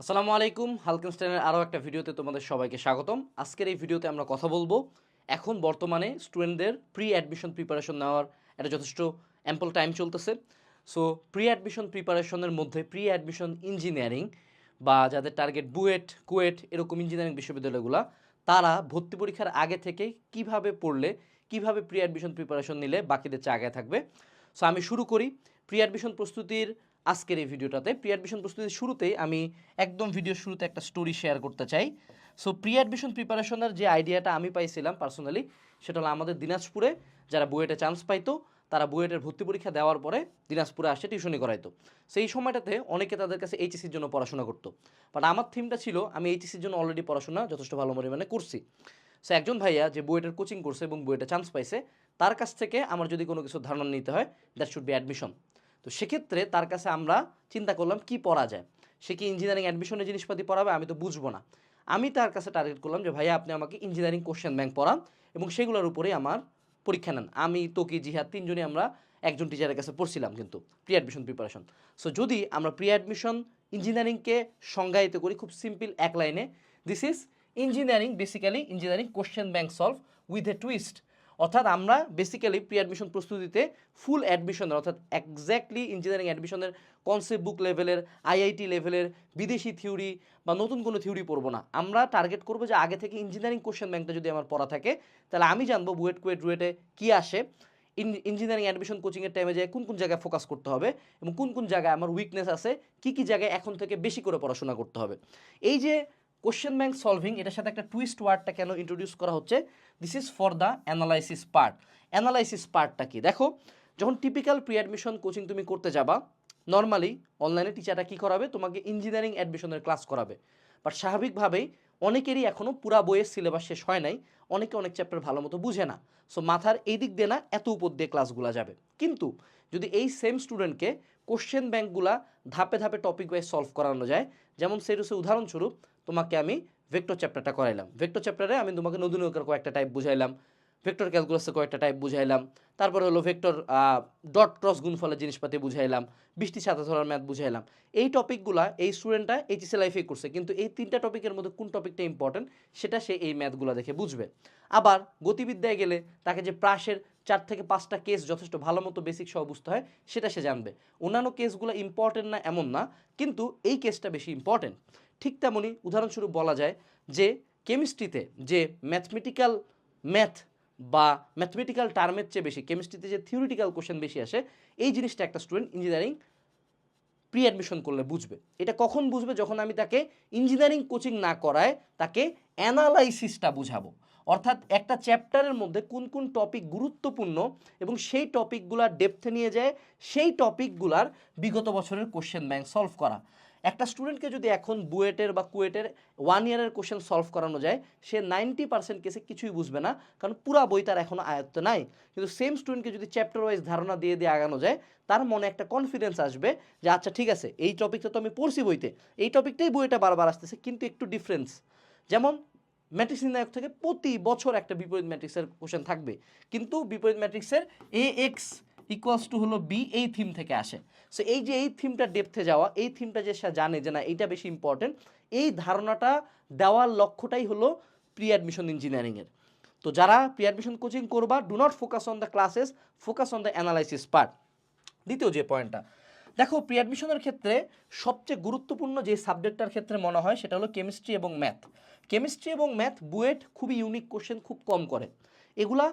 আসসালামু আলাইকুম হালকেনস্টাইনের আরও একটা ভিডিওতে তোমাদের সবাইকে স্বাগতম। আজকের এই ভিডিওতে আমরা কথা বলব, এখন বর্তমানে স্টুডেন্টদের প্রি অ্যাডমিশন প্রিপারেশন নেওয়ার একটা যথেষ্ট অ্যাম্পল টাইম চলতেছে। সো প্রি অ্যাডমিশন প্রিপারেশনের মধ্যে প্রি অ্যাডমিশন ইঞ্জিনিয়ারিং বা যাদের টার্গেট বুয়েট, কুয়েট এরকম ইঞ্জিনিয়ারিং বিশ্ববিদ্যালয়গুলো, তারা ভর্তি পরীক্ষার আগে থেকে কীভাবে পড়লে, কীভাবে প্রি অ্যাডমিশন প্রিপারেশন নিলে বাকিদের চেয়ে আগে থাকবে? সো আমি শুরু করি। প্রি অ্যাডমিশন প্রস্তুতির আজকের এই ভিডিওটাতে প্রি অ্যাডমিশন প্রস্তুতির শুরুতেই আমি একদম ভিডিও শুরুতে একটা স্টোরি শেয়ার করতে চাই। সো প্রি অ্যাডমিশন প্রিপারেশনের যে আইডিয়াটা আমি পাইছিলাম পার্সোনালি সেটা হলো আমাদের দিনাজপুরে যারা বুয়েটে চান্স পাইতো, তারা বুয়েটের ভর্তি পরীক্ষা দেওয়ার পরে দিনাজপুরে আসে টিউশনি করাইতো। সেই সময়টাতে অনেকে তাদের কাছে এইচএসির জন্য পড়াশোনা করতো। বাট আমার থিমটা ছিল, আমি এইচএসির জন্য অলরেডি পড়াশোনা যথেষ্ট ভালো পরিমাণে করছি। সো একজন ভাইয়া যে বুয়েটের কোচিং করছে এবং বুয়েটে চান্স পাইছে, তার কাছ থেকে আমার যদি কোনো কিছু ধারণা নিতে হয় দ্যাট শুড বি অ্যাডমিশন তো সেক্ষেত্রে তার কাছে আমরা চিন্তা করলাম কি পড়া যায়। সে কি ইঞ্জিনিয়ারিং অ্যাডমিশনের জিনিসপাতি পড়াবে? আমি তো বুঝব না। আমি তার কাছে টার্গেট করলাম যে, ভাইয়া, আপনি আমাকে ইঞ্জিনিয়ারিং কোশ্চেন ব্যাংক পড়ান এবং সেগুলোর উপরেই আমার পরীক্ষা নেন। আমি, তোকি, জিহাদ তিনজনই আমরা একজন টিচারের কাছে পড়ছিলাম কিন্তু প্রি অ্যাডমিশন প্রিপারেশন সো যদি আমরা প্রি অ্যাডমিশন ইঞ্জিনিয়ারিংকে সংজ্ঞায়িত করি খুব সিম্পল এক লাইনে this is engineering basically engineering question bank solve with a twist অর্থাৎ আমরা বেসিক্যালি প্রি অ্যাডমিশন প্রস্তুতিতে ফুল অ্যাডমিশনের অর্থাৎ একজ্যাক্টলি ইঞ্জিনিয়ারিং অ্যাডমিশনের কনসেপ্ট বুক লেভেলের আইআইটি লেভেলের বিদেশি থিওরি বা নতুন কোনো থিওরি পড়ব না। আমরা টার্গেট করব যে আগে থেকে ইঞ্জিনিয়ারিং কোশ্চেন ব্যাংকটা যদি আমার পড়া থাকে, তাহলে আমি জানব বুয়েট কুয়েট রুয়েটে কী আসে। ইঞ্জিনিয়ারিং অ্যাডমিশন কোচিংয়ের টাইমে যায় কোন কোন জায়গায় ফোকাস করতে হবে এবং কোন কোন জায়গায় আমার উইকনেস আছে, কী কী জায়গায় এখন থেকে বেশি করে পড়াশোনা করতে হবে। এই যে কোশ্চেন ব্যাংক সলভিং এটার সাথে একটা টুইস্ট ওয়ার্ডটা কেন ইন্ট্রোডিউস করা হচ্ছে? This is for the analysis part analysis পার্টটা কি? দেখো, যখন টিপিক্যাল প্রি অ্যাডমিশন কোচিং তুমি করতে যাবা নর্মালি অনলাইনে টিচারটা কী করাবে? তোমাকে ইঞ্জিনিয়ারিং অ্যাডমিশনের ক্লাস করাবে। বাট স্বাভাবিকভাবেই অনেকেরই এখনও পুরা বইয়ের সিলেবাস শেষ হয় নাই, অনেকে অনেক চ্যাপ্টার ভালো মতো বুঝে না। সো মাথার এই দিক দিয়ে না এত উপর দিয়ে ক্লাসগুলো যাবে। কিন্তু যদি এই সেম স্টুডেন্টকে কোশ্চেন ব্যাংকগুলা ধাপে ধাপে টপিক ওয়াইজ সলভ করানো যায়, যেমন সেরুসে উদাহরণস্বরূপ তোমাকে আমি ভেক্টর চ্যাপ্টারটা করাইলাম। ভেক্টর চ্যাপ্টারে আমি তোমাকে নতুন কয়েকটা টাইপ বুঝাইলাম। ভেক্টর ক্যালকুলাসে কয়েকটা টাইপ বুঝাইলাম। তারপরে হলো ভেক্টর ডট ক্রস গুণফলের জিনিসপাতি বুঝাইলাম। বৃষ্টি ছাতা ধরার ম্যাথ বুঝাইলাম। এই টপিকগুলা এই স্টুডেন্টটা এইচএসএ লাইফে করছে। কিন্তু এই তিনটা টপিকের মধ্যে কোন টপিকটা ইম্পর্টেন্ট সেটা সে এই ম্যাথগুলো দেখে বুঝবে। আবার গতিবিদ্যায় গেলে তাকে যে প্রাসের চার থেকে পাঁচটা কেস যথেষ্ট ভালো মতো বেসিক সহ বুঝতে হয়, সেটা সে জানবে। অন্যান্য কেসগুলো ইম্পর্টেন্ট না, এমন না, কিন্তু এই কেসটা বেশি ইম্পর্টেন্ট ঠিক তেমনই উদাহরণস্বরূপ বলা যায় যে কেমিস্ট্রিতে যে ম্যাথমেটিক্যাল ম্যাথ বা ম্যাথমেটিক্যাল টার্মের চেয়ে বেশি কেমিস্ট্রিতে যে থিওরিটিক্যাল কোশ্চেন বেশি আসে, এই জিনিসটা একটা স্টুডেন্ট ইঞ্জিনিয়ারিং প্রি অ্যাডমিশন করলে বুঝবে। এটা কখন বুঝবে? যখন আমি তাকে ইঞ্জিনিয়ারিং কোচিং না করায়, তাকে অ্যানালাইসিসটা বুঝাবো। অর্থাৎ একটা চ্যাপ্টারের মধ্যে কোন কোন টপিক গুরুত্বপূর্ণ এবং সেই টপিকগুলার ডেপথে নিয়ে যায়, সেই টপিকগুলার বিগত বছরের কোশ্চেন ব্যাংক সলভ করা। একটা স্টুডেন্টকে যদি এখন বুয়েটের বা কুয়েটের ওয়ান ইয়ারের কোশ্চেন সলভ করানো যায়, সে নাইনটি পার্সেন্ট কেসে কিছুই বুঝবে না, কারণ পুরা বই তার এখনও আয়ত্ত নাই। কিন্তু সেম স্টুডেন্টকে যদি চ্যাপ্টার ওয়াইজ ধারণা দিয়ে দিয়ে আগানো যায়, তার মনে একটা কনফিডেন্স আসবে যে আচ্ছা ঠিক আছে, এই টপিকটা তো আমি পড়ছি বইতে, এই টপিকটাই বইটা বারবার আসতেছে, কিন্তু একটু ডিফারেন্স যেমন ম্যাট্রিক্স নির্ণায়ক থেকে প্রতি বছর একটা বিপরীত ম্যাট্রিক্সের কোশ্চেন থাকবে, কিন্তু বিপরীত ম্যাট্রিক্সের এ এক্স ইকুয়ালস টু হলো বি এই থিম থেকে আসে। সো এই যে এই থিমটা ডেপথে যাওয়া, এই থিমটা যে সে জানে যে না, এইটা বেশি ইম্পর্টেন্ট এই ধারণাটা দেওয়ার লক্ষ্যটাই হলো প্রি অ্যাডমিশন ইঞ্জিনিয়ারিংয়ের তো যারা প্রি অ্যাডমিশন কোচিং করবা do not focus on the classes focus on the analysis part দ্বিতীয় যে পয়েন্টটা দেখো প্রি অ্যাডমিশনের ক্ষেত্রে সবচেয়ে গুরুত্বপূর্ণ যে সাবজেক্টটার ক্ষেত্রে মনে হয়, সেটা হলো কেমিস্ট্রি এবং ম্যাথ কেমিস্ট্রি এবং ম্যাথ বুয়েট খুবই ইউনিক কোশ্চেন খুব কম করে। এগুলা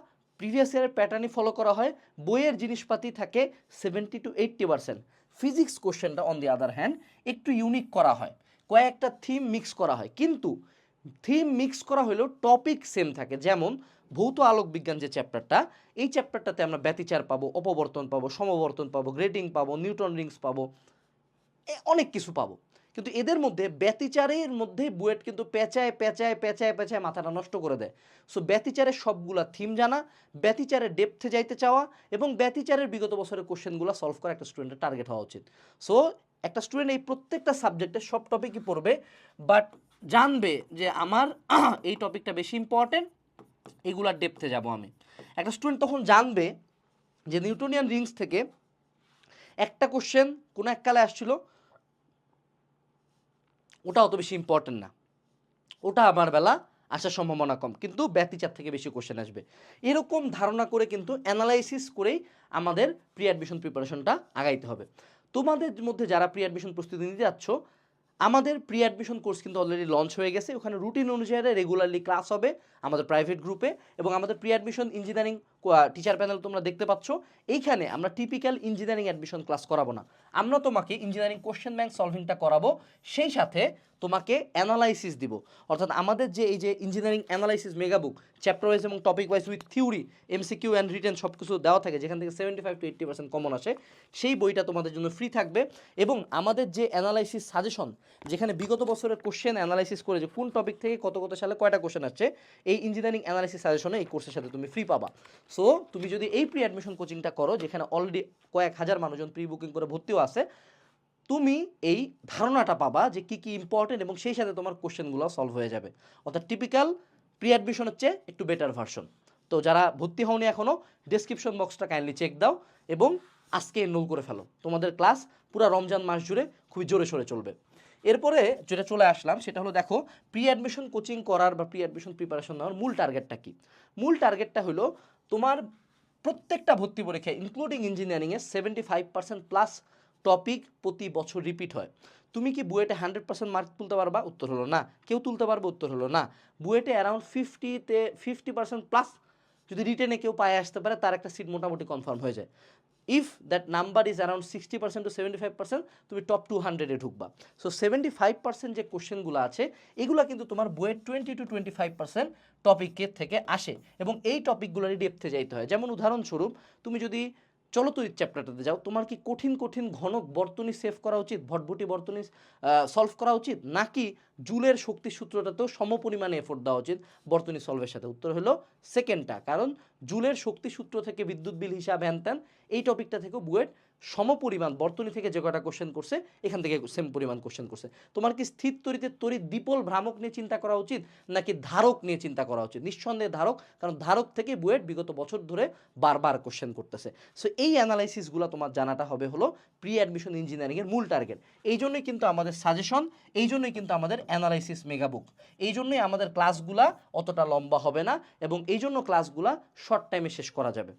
প্রিভিয়াস ইয়ারের প্যাটার্নই ফলো করা হয়, বইয়ের জিনিসপাতি থাকে seventy to eighty percent physics কোশ্চেনটা অন দি আদার হ্যান্ড একটু ইউনিক করা হয়, কয়েকটা থিম মিক্স করা হয়। কিন্তু থিম মিক্স করা হলেও টপিক সেম থাকে। যেমন ভৌত আলোক বিজ্ঞান যে চ্যাপ্টারটা এই চ্যাপ্টারটাতে আমরা ব্যতিচার পাবো, অপবর্তন পাবো, সমবর্তন পাবো গ্রেডিং পাবো নিউটন রিংস পাবো অনেক কিছু পাবো। কিন্তু এদের মধ্যে ব্যতিচারের মধ্যে বুয়েট কিন্তু পেঁচায় পেঁচায় পেঁচায় পেঁচায় মাথাটা নষ্ট করে দেয়। সো ব্যতিচারের সবগুলা থিম জানা, ব্যতিচারের ডেপথে যাইতে চাওয়া এবং ব্যতিচারের বিগত বছরের কোশ্চেনগুলো সলভ করা একটা স্টুডেন্টের টার্গেট হওয়া উচিত। সো একটা স্টুডেন্ট এই প্রত্যেকটা সাবজেক্টে সব টপিকই পড়বে বাট জানবে যে আমার এই টপিকটা বেশি ইম্পর্টেন্ট এগুলার ডেপথে যাব আমি। একটা স্টুডেন্ট তখন জানবে যে নিউটনিয়ান রিংস থেকে একটা কোশ্চেন কোনো এককালে আসছিল ওটা অত বেশি ইম্পর্টেন্ট না। ওটা আমার বেলা আসার সম্ভাবনা কম, কিন্তু ব্যতিচার থেকে বেশি কোশ্চেন আসবে। এরকম ধারণা করে কিন্তু অ্যানালাইসিস করেই আমাদের প্রি অ্যাডমিশন প্রিপারেশনটা আগাইতে হবে। তোমাদের মধ্যে যারা প্রি অ্যাডমিশন প্রস্তুতি নিতে যাচ্ছ আমাদের প্রি অ্যাডমিশন কোর্স কিন্তু অলরেডি লঞ্চ হয়ে গেছে। ওখানে রুটিন অনুযায়ী রেগুলারলি ক্লাস হবে আমাদের প্রাইভেট গ্রুপে এবং আমাদের pre admission engineering teacher panel তোমরা দেখতে পাচ্ছ। এইখানে আমরা টিপিক্যাল ইঞ্জিনিয়ারিং অ্যাডমিশন ক্লাস করাবো না। আমরা তোমাকে ইঞ্জিনিয়ারিং কোশ্চেন ব্যাংক সলভিংটা করাবো। সেই সাথে তোমাকে অ্যানালাইসিস দিব। অর্থাৎ আমাদের যে এই যে engineering analysis megabook chapter wise এবং topic wise with theory MCQ and written সব কিছু দেওয়া থাকে, যেখান থেকে seventy five to eighty percent common আসে, সেই বইটা তোমাদের জন্য ফ্রি থাকবে। এবং আমাদের যে অ্যানালাইসিস সাজেশন যেখানে বিগত বছরের কোশ্চেন অ্যানালাইসিস করে যে কোন টপিক থেকে কত কত সালে কয়টা কোশ্চেন আসছে, এই ইঞ্জিনিয়ারিং অ্যানালাইসিস সাজেশনে এই কোর্সের সাথে তুমি ফ্রি পাবা। সো তুমি যদি এই প্রি অ্যাডমিশন কোচিংটা করো, যেখানে অলরেডি কয়েক হাজার মানুষজন প্রি বুকিং করে ভর্তিও আছে তুমি এই ধারণাটা পাবা যে কি কি ইম্পর্টেন্ট এবং সেই সাথে তোমার কোশ্চেনগুলো সলভ হয়ে যাবে। অর্থাৎ টিপিক্যাল প্রি অ্যাডমিশন হচ্ছে একটু বেটার ভার্সন তো যারা ভর্তি হওনি এখনও ডেসক্রিপশন বক্সটা কাইন্ডলি চেক দাও এবং আজকে এনরোল করে ফেলো। তোমাদের ক্লাস পুরো রমজান মাস জুড়ে খুবই জোরে সোরে চলবে। এরপরে যেটা চলে আসলাম, সেটা হলো দেখো প্রি অ্যাডমিশন কোচিং করার বা প্রি অ্যাডমিশন প্রিপারেশন নেওয়ার মূল টার্গেটটা কি? মূল টার্গেটটা হলো তোমার প্রত্যেকটা ভর্তি পরীক্ষায় ইনক্লুডিং ইঞ্জিনিয়ারিংয়ে seventy five percent plus topic প্রতি বছর রিপিট হয়। তুমি কি বুয়েটে হান্ড্রেড পার্সেন্ট মার্ক তুলতে পারবা? উত্তর হলো না। কেউ তুলতে পারবে? উত্তর হলো না। বুয়েটে অ্যারাউন্ড ফিফটিতে ফিফটি পার্সেন্ট প্লাস যদি রিটেনে কেউ পায়ে আসতে পারে, তার একটা সিট মোটামুটি কনফার্ম হয়ে যায়। If that number is around sixty percent to seventy five percent তুমি টপ টু হান্ড্রেডে ঢুকবা। সো সেভেন্টি ফাইভ পার্সেন্ট যে কোশ্চেনগুলো আছে, এগুলো কিন্তু তোমার বইয়ের twenty to twenty five percent টপিকের থেকে আসে। এবং এই টপিকগুলোরই ডেপথে যাইতে হয়। যেমন উদাহরণস্বরূপ, তুমি যদি চলতরিত চ্যাপ্টারটাতে যাও। তোমার কি কঠিন কঠিন ঘনক বর্তনী সেভ করা উচিত? ভটভুটি বর্তনী সলভ করা উচিত? নাকি জুলের শক্তি সূত্রটাতেও সমপরিমাণে এফোর্ট দেওয়া উচিত। বর্তনী সলভের সাথে। উত্তর হলো সেকেন্ডটা কারণ জুলের শক্তি সূত্র থেকে বিদ্যুৎ বিল হিসাব হ্যান এই টপিকটা থেকেও বুয়েট সমপরিমাণ, বর্তনী থেকে যে কটা কোশ্চেন করছে, এখান থেকে সেম পরিমাণ কোশ্চেন করছে। তোমার কি স্থির তরিতে তড়িৎ দ্বিপল ভ্রামক নিয়ে চিন্তা করা উচিত, নাকি ধারক নিয়ে চিন্তা করা উচিত? নিঃসন্দেহে ধারক, কারণ ধারক থেকে বুয়েট বিগত বছর ধরে বারবার কোশ্চেন করতেছে। সো এই অ্যানালাইসিসগুলো তোমার জানাটা হবে হলো প্রি অ্যাডমিশন ইঞ্জিনিয়ারিংয়ের মূল টার্গেট এই জন্যই কিন্তু আমাদের সাজেশন এই জন্যই কিন্তু আমাদের অ্যানালাইসিস মেগাবুক এই জন্যই আমাদের ক্লাসগুলা অতটা লম্বা হবে না এবং এই জন্য ক্লাসগুলা শর্ট টাইমে শেষ করা যাবে।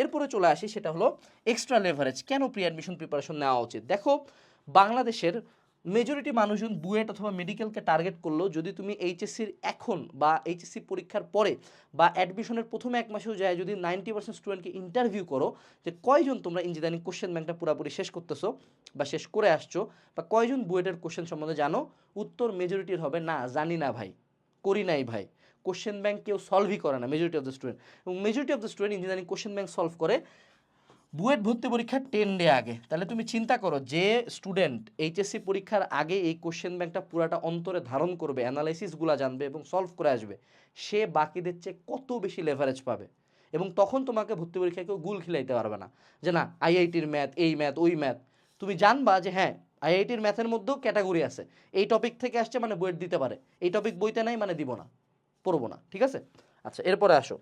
এরপরে চলে আসি, সেটা হলো এক্সট্রা লেভারেজ কেন প্রি অ্যাডমিশন প্রিপারেশন নেওয়া উচিত? দেখো, বাংলাদেশের মেজরিটি মানুষজন বুয়েট অথবা মেডিকেলকে টার্গেট করল যদি তুমি এইচএসসির এখন বা এইচএসসি পরীক্ষার পরে বা অ্যাডমিশনের প্রথমে এক মাসেও যায়, যদি নাইনটি পার্সেন্ট স্টুডেন্টকে ইন্টারভিউ করো যে কয়জন তোমরা ইঞ্জিনিয়ারিং কোশ্চেন ব্যাংকটা পুরোপুরি শেষ করতেছো বা শেষ করে আসছো বা কয়জন বুয়েটের কোশ্চেন সম্বন্ধে জানো? উত্তর মেজরিটির হবে, না, জানি না ভাই, করি নাই ভাই। কোশ্চেন ব্যাংক কেউ সলভই করে না মেজরিটি অফ দ্য স্টুডেন্ট এবং majority of the student engineering question bank solve করে বুয়েট ভর্তি পরীক্ষার টেন ডে আগে। তাহলে তুমি চিন্তা করো যে স্টুডেন্ট এইচএসসি পরীক্ষার আগে এই কোশ্চেন ব্যাংকটা পুরাটা অন্তরে ধারণ করবে অ্যানালাইসিসগুলো জানবে এবং সলভ করে আসবে। সে বাকিদের চেয়ে কত বেশি লেভারেজ পাবে? এবং তখন তোমাকে ভর্তি পরীক্ষায় কেউ গুল খিলাইতে পারবে না। যে না আইআইটির ম্যাথ এই ম্যাথ ওই ম্যাথ তুমি জানবা যে হ্যাঁ আইআইটির ম্যাথের মধ্যেও ক্যাটাগরি আছে। এই টপিক থেকে আসছে মানে বুয়েট দিতে পারে। এই টপিক বইতে নাই মানে দিব না, পড়ব না, ঠিক আছে? আচ্ছা এরপরে আসো।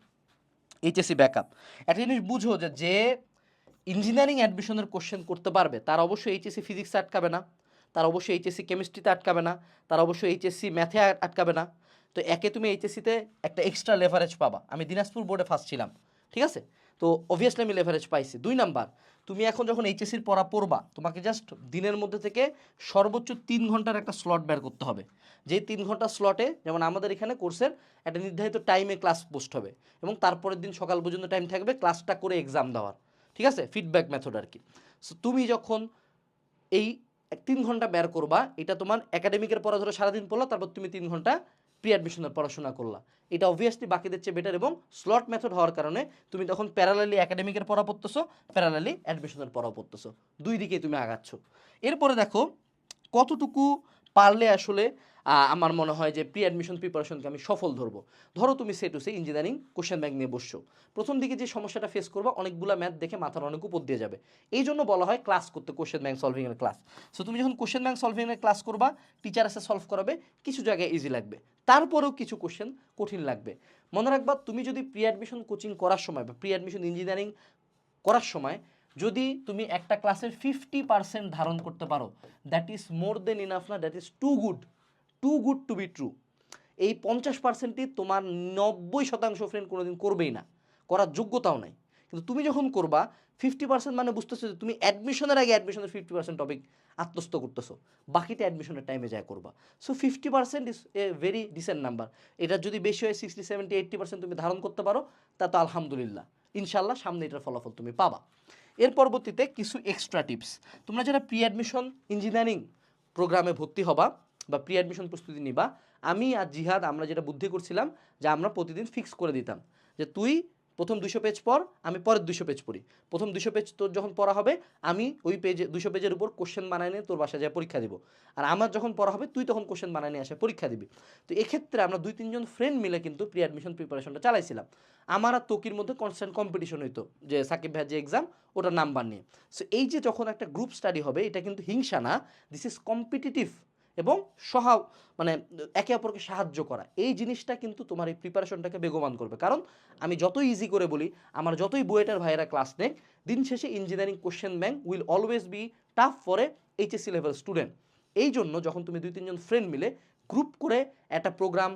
এইচএসসি ব্যাকআপ একটা জিনিস বুঝো যে যে ইঞ্জিনিয়ারিং অ্যাডমিশনের কোশ্চেন করতে পারবে। তার অবশ্যই এইচএসসি ফিজিক্স আটকাবে না, তার অবশ্যই এইচএসসি কেমিস্ট্রিতে আটকাবে না, তার অবশ্যই এইচএসসি ম্যাথে আটকাবে না। তো একে তুমি এইচএসসিতে একটা এক্সট্রা লেভারেজ পাবা। আমি দিনাজপুর বোর্ডে ফার্স্ট ছিলাম, ঠিক আছে? তো অবভিয়াসলি আমি লেভারেজ পাইছি। দুই নাম্বার, তুমি এখন যখন এইচএসসির পড়া পড়বা, তোমাকে জাস্ট দিনের মধ্যে থেকে সর্বোচ্চ তিন ঘণ্টার একটা স্লট বের করতে হবে। যে তিন ঘণ্টা স্লটে যেমন আমাদের এখানে কোর্সের একটা নির্ধারিত টাইমে ক্লাস পোস্ট হবে এবং তারপরের দিন সকাল পর্যন্ত টাইম থাকবে ক্লাসটা করে এক্সাম দেওয়ার। ঠিক আছে? ফিডব্যাক মেথড আর কি। সো তুমি যখন এই তিন ঘণ্টা বের করবা, এটা তোমার একাডেমিকের পড়া ধরো সারাদিন পড়লা, তারপর তুমি তিন ঘণ্টা প্রি অ্যাডমিশনের পড়াশোনা করলা। এটা অবভিয়াসলি বাকিদের চেয়ে বেটার এবং স্লট মেথড হওয়ার কারণে তুমি তখন প্যারালালি একাডেমিকের পড়া পড়তেছো প্যারালালি অ্যাডমিশনের পড়া পড়তেছো। দুই দিকেই তুমি আগাচ্ছ। এরপরে দেখো, কতটুকু পারলে আসলে আমার মনে হয় যে প্রি অ্যাডমিশন প্রিপারেশনকে আমি সফল ধরবো। ধরো তুমি সে টু সে ইঞ্জিনিয়ারিং কোশ্চেন ব্যাংক নিয়ে বসছো। প্রথম দিকে যে সমস্যাটা ফেস করবা, অনেকগুলো ম্যাথ দেখে মাথার অনেক উপর দিয়ে যাবে। এই জন্য বলা হয় ক্লাস করতে কোশ্চেন ব্যাংক সলভিংয়ের ক্লাস সো তুমি যখন কোশ্চেন ব্যাংক সলভিংয়ের ক্লাস করবা টিচার এসে সলভ করাবে, কিছু জায়গায় ইজি লাগবে। তারপরেও কিছু কোশ্চেন কঠিন লাগবে। মনে রাখবা, তুমি যদি প্রি অ্যাডমিশন কোচিং করার সময় বা প্রি অ্যাডমিশন ইঞ্জিনিয়ারিং করার সময় যদি তুমি একটা ক্লাসের ফিফটি পার্সেন্ট ধারণ করতে পারো that is more than enough না that is too good too good to be true এই পঞ্চাশ পার্সেন্টই তোমার নব্বই শতাংশ ফ্রেন্ড কোনোদিন করবেই না, করার যোগ্যতাও নাই। কিন্তু তুমি যখন করবা ফিফটি পার্সেন্ট মানে বুঝতেছো যে তুমি অ্যাডমিশনের আগে অ্যাডমিশনের ফিফটি পার্সেন্ট টপিক আত্মস্থ করতেছো, বাকিটা অ্যাডমিশনের টাইমে যায় করবা। So fifty percent is a very decent number এটা যদি বেশি হয় সিক্সটি সেভেন্টি এইট্টি পার্সেন্ট তুমি ধারণ করতে পারো, তা তো আলহামদুলিল্লাহ। ইনশাল্লাহ সামনে এটার ফলাফল তুমি পাবা। এর পরবর্তীতে কিছু এক্সট্রা টিপস তোমরা যারা প্রি অ্যাডমিশন ইঞ্জিনিয়ারিং প্রোগ্রামে ভর্তি হবা বা প্রি অ্যাডমিশন প্রস্তুতি নিবা, আমি আর জিহাদ আমরা যেটা বুদ্ধি করছিলাম যে আমরা প্রতিদিন ফিক্স করে দিতাম যে তুই প্রথম দুশো পেজ পর, আমি পরের দুশো পেজ পড়ি। প্রথম দুশো পেজ তোর যখন পড়া হবে, আমি ওই পেজে, দুশো পেজের উপর কোশ্চেন বানায় নিয়ে তোর বাসায় যায় পরীক্ষা দিব। আর আমার যখন পড়া হবে, তুই তখন কোশ্চেন বানায় নিয়ে আসে পরীক্ষা দিবি। তো এক্ষেত্রে আমরা দুই, তিনজন ফ্রেন্ড মিলে কিন্তু প্রি অ্যাডমিশন প্রিপারেশনটা চালাইছিলাম। আমার আর তোকির মধ্যে কনস্ট্যান্ট কম্পিটিশন হইতো, যে সাকিব ভাইয়ের যে এক্সাম ওটার নাম্বার নিয়ে। সো এই যে যখন একটা গ্রুপ স্টাডি হবে, এটা কিন্তু হিংসা না দিস ইজ কম্পিটিটিভ এবং সহা মানে একে অপরকে সাহায্য করা। এই জিনিসটা কিন্তু তোমার এই প্রিপারেশনটাকে বেগবান করবে। কারণ আমি যতই ইজি করে বলি, আমার যতই বুয়েটার ভাইয়েরা ক্লাস নেক, দিন শেষে engineering question bank will always be tough for a HSC level student এই জন্য যখন তুমি দুই, তিনজন ফ্রেন্ড মিলে গ্রুপ করে একটা প্রোগ্রাম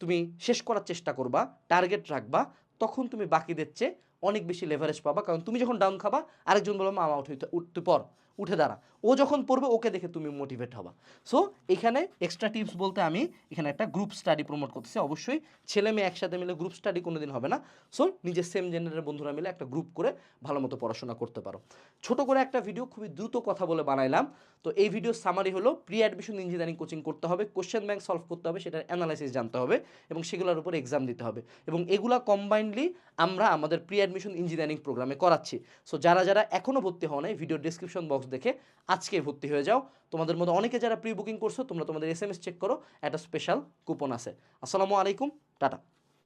তুমি শেষ করার চেষ্টা করবা টার্গেট রাখবা, তখন তুমি বাকিদের চেয়ে অনেক বেশি লেভারেজ পাবা। কারণ তুমি যখন ডাউন খাবা, আরেকজন বলব মামা উঠে উঠতে পর, উঠে দাঁড়া। ও যখন পড়বে, ওকে দেখে তুমি মোটিভেট হবা। সো এখানে এক্সট্রা টিপস বলতে আমি এখানে একটা গ্রুপ স্টাডি প্রমোট করতেছি। অবশ্যই ছেলে মেয়ে একসাথে মিলে গ্রুপ স্টাডি কোনো দিন হবে না। সো নিজের সেম জেনারের বন্ধুরা মিলে একটা গ্রুপ করে ভালো মতো পড়াশোনা করতে পারো। ছোট করে একটা ভিডিও খুবই দ্রুত কথা বলে বানাইলাম। তো এই ভিডিও সামারি হলো প্রি অ্যাডমিশন ইঞ্জিনিয়ারিং কোচিং করতে হবে কোশ্চেন ব্যাংক সলভ করতে হবে, সেটার অ্যানালাইসিস জানতে হবে এবং সেগুলোর উপর এক্সাম দিতে হবে। এবং এগুলা কম্বাইন্ডলি আমরা আমাদের প্রি অ্যাডমিশন ইঞ্জিনিয়ারিং প্রোগ্রামে করাচ্ছি। সো যারা যারা এখনও ভর্তি হও নাই ভিডিও ডিসক্রিপশন বক্স দেখে আজকে ভর্তি হয়ে যাও। তোমাদের মধ্যে অনেকে যারা প্রি বুকিং করছ, তোমরা তোমাদের এস চেক করো। একটা স্পেশাল কুপন আছে। আসসালামু আলাইকুম, টাটা।